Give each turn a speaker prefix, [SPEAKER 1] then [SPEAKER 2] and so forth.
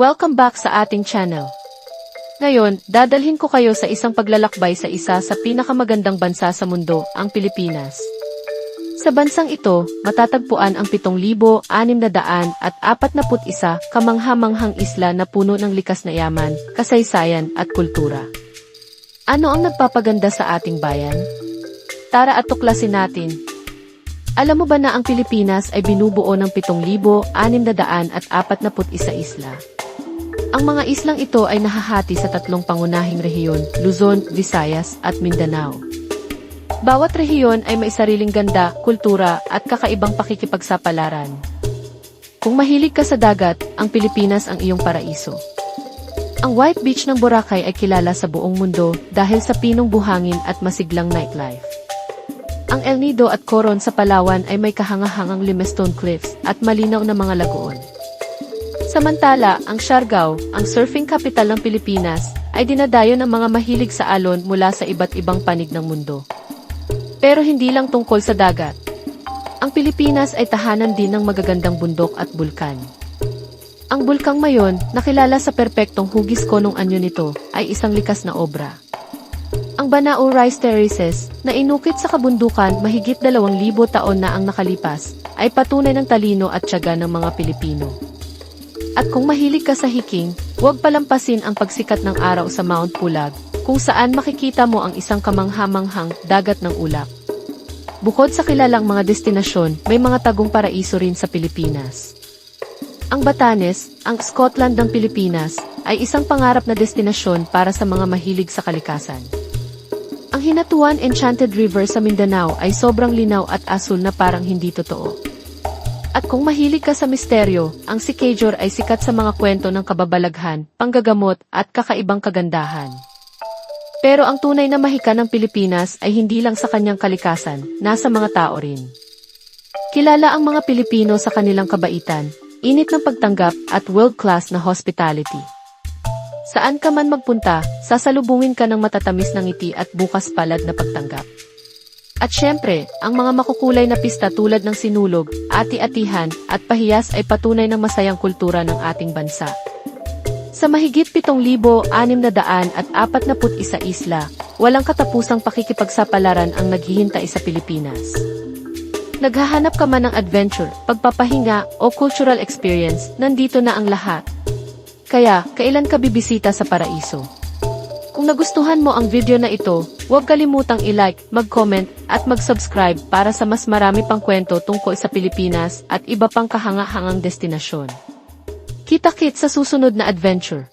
[SPEAKER 1] Welcome back sa ating channel. Ngayon, dadalhin ko kayo sa isang paglalakbay sa isa sa pinakamagandang bansa sa mundo, ang Pilipinas. Sa bansang ito, matatagpuan ang 7,641 kamangha-manghang isla na puno ng likas na yaman, kasaysayan at kultura. Ano ang nagpapaganda sa ating bayan? Tara at tuklasin natin. Alam mo ba na ang Pilipinas ay binubuo ng 7,641 isla? Ang mga islang ito ay nahahati sa tatlong pangunahing rehiyon, Luzon, Visayas, at Mindanao. Bawat rehiyon ay may sariling ganda, kultura, at kakaibang pakikipagsapalaran. Kung mahilig ka sa dagat, ang Pilipinas ang iyong paraiso. Ang White Beach ng Boracay ay kilala sa buong mundo dahil sa pinong buhangin at masiglang nightlife. Ang El Nido at Coron sa Palawan ay may kahangahangang limestone cliffs at malinaw na mga lagoon. Samantala, ang Siargao, ang surfing capital ng Pilipinas, ay dinadayo ng mga mahilig sa alon mula sa iba't ibang panig ng mundo. Pero hindi lang tungkol sa dagat. Ang Pilipinas ay tahanan din ng magagandang bundok at bulkan. Ang Bulkang Mayon, nakilala sa perpektong hugis konong anyo nito, ay isang likas na obra. Ang Banao Rice Terraces, na inukit sa kabundukan mahigit 2,000 taon na ang nakalipas, ay patunay ng talino at tiyaga ng mga Pilipino. At kung mahilig ka sa hiking, huwag palampasin ang pagsikat ng araw sa Mount Pulag, kung saan makikita mo ang isang kamangha-manghang dagat ng ulap. Bukod sa kilalang mga destinasyon, may mga tagong paraiso rin sa Pilipinas. Ang Batanes, ang Scotland ng Pilipinas, ay isang pangarap na destinasyon para sa mga mahilig sa kalikasan. Ang Hinatuan Enchanted River sa Mindanao ay sobrang linaw at asul na parang hindi totoo. At kung mahilig ka sa misteryo, ang si Kajor ay sikat sa mga kwento ng kababalaghan, panggagamot, at kakaibang kagandahan. Pero ang tunay na mahika ng Pilipinas ay hindi lang sa kanyang kalikasan, nasa mga tao rin. Kilala ang mga Pilipino sa kanilang kabaitan, init ng pagtanggap at world-class na hospitality. Saan ka man magpunta, sasalubungin ka ng matatamis ng ngiti at bukas palad na pagtanggap. At syempre, ang mga makukulay na pista tulad ng sinulog, ati-atihan, at pahiyas ay patunay ng masayang kultura ng ating bansa. Sa mahigit 7,641 at 41 isla, walang katapusang pakikipagsapalaran ang naghihintay sa Pilipinas. Naghahanap ka man ng adventure, pagpapahinga, o cultural experience, nandito na ang lahat. Kaya, kailan ka bibisita sa paraiso? Kung nagustuhan mo ang video na ito, huwag kalimutang i-like, mag-comment, at mag-subscribe para sa mas marami pang kwento tungkol sa Pilipinas at iba pang kahanga-hangang destinasyon. Kita-kit sa susunod na adventure.